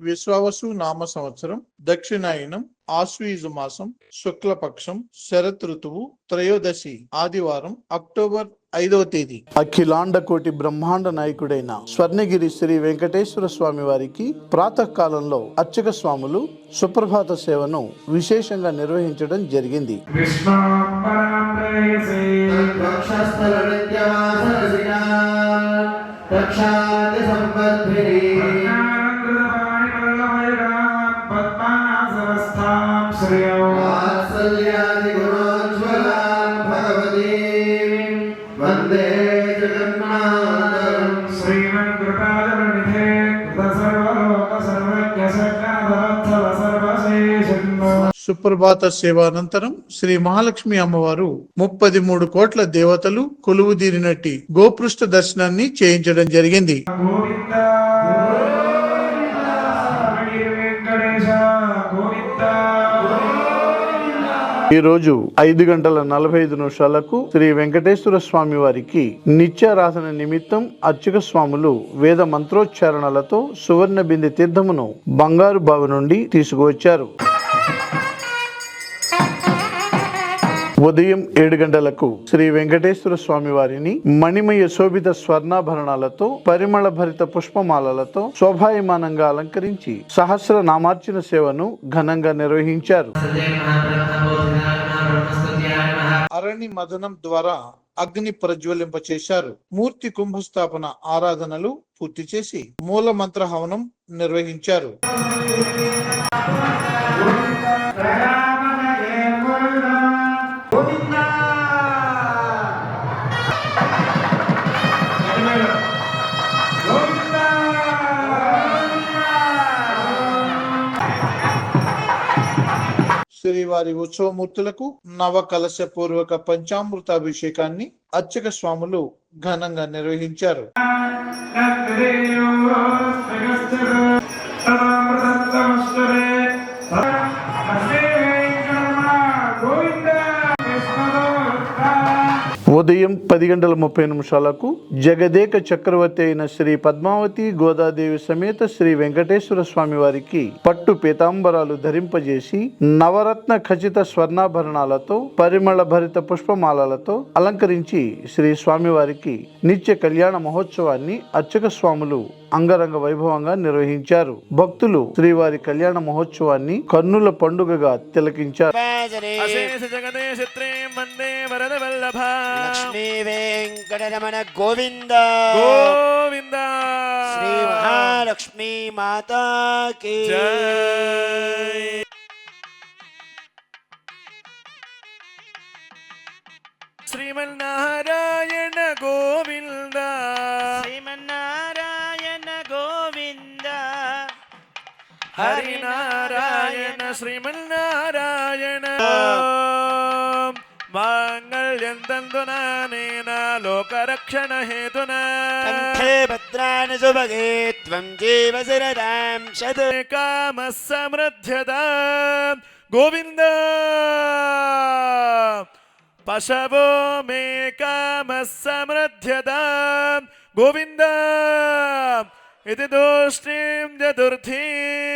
విశ్వావసు నామ సంవత్సరం దక్షిణాయనం ఆశ్వీజు మాసం శుక్లపక్షం శరత్ ఋతువు త్రయోదశి ఆదివారం అక్టోబర్ ఐదవ తేదీ. అఖిలాండ కోటి బ్రహ్మాండ నాయకుడైన స్వర్ణగిరి శ్రీ వెంకటేశ్వర స్వామి వారికి ప్రాతకాలంలో అర్చక స్వాములు సుప్రభాత సేవను విశేషంగా నిర్వహించడం జరిగింది. రక్షాది సుప్రభాత సేవ అనంతరం శ్రీ మహాలక్ష్మి అమ్మవారు ముప్పది మూడు కోట్ల దేవతలు కొలువు తీరినట్టి గోపృష్ఠ దర్శనాన్ని చేయించడం జరిగింది. గోవింద ఈ రోజు ఐదు గంటల నలభై ఐదు నిమిషాలకు శ్రీ వెంకటేశ్వర స్వామి వారికి నిత్యారాధన నిమిత్తం అర్చక స్వాములు వేద మంత్రోచ్చారణలతో సువర్ణ బిందె తీర్థమును బంగారు బావి నుండి తీసుకువచ్చారు. ఉదయం ఏడు గంటలకు శ్రీ వెంకటేశ్వర స్వామి వారిని మణిమయ శోభిత స్వర్ణాభరణాలతో పరిమళ భరిత పుష్పమాలలతో శోభాయమానంగా అలంకరించి సహస్ర నామార్చన సేవను ఘనంగా నిర్వహించారు. ధరణి మదనం ద్వారా అగ్ని ప్రజ్వలింప చేశారు మూర్తి కుంభస్థాపన ఆరాధనలు పూర్తి చేసి మూల మంత్ర హవనం నిర్వహించారు. శ్రీవారి ఉత్సవమూర్తులకు నవ కలశ పూర్వక పంచామృతాభిషేకాన్ని అర్చక స్వాములు ఘనంగా నిర్వహించారు. ఉదయం పది గంటల ముప్పై నిమిషాలకు జగదేక చక్రవర్తి అయిన శ్రీ పద్మావతి గోదాదేవి సమేత శ్రీ వెంకటేశ్వర స్వామి వారికి పట్టు పీతాంబరాలు ధరింపజేసి నవరత్న ఖచ్చిత స్వర్ణాభరణాలతో పరిమళ భరిత పుష్పమాలలతో అలంకరించి శ్రీ స్వామివారికి నిత్య కళ్యాణ మహోత్సవాన్ని అర్చక స్వాములు అంగరంగ వైభవంగా నిర్వహించారు. భక్తులు శ్రీవారి కళ్యాణ మహోత్సవాన్ని కన్నుల పండుగగా తిలకించారు. గోవింద. శ్రీ మహాలక్ష్మీ మాతా ഹരിനാരായണ ശ്രീമന്നാരായണ. മാംഗല്യം തന്തുനാനേന ലോകരക്ഷണ ഹേതുന കാമസമൃദ്ധ്യത. ഗോവിന്ദ. പശവോ മേ കാമസമൃദ്ധ്യത. ഗോവിന്ദ. इति ദോഷീം चतुर्थीं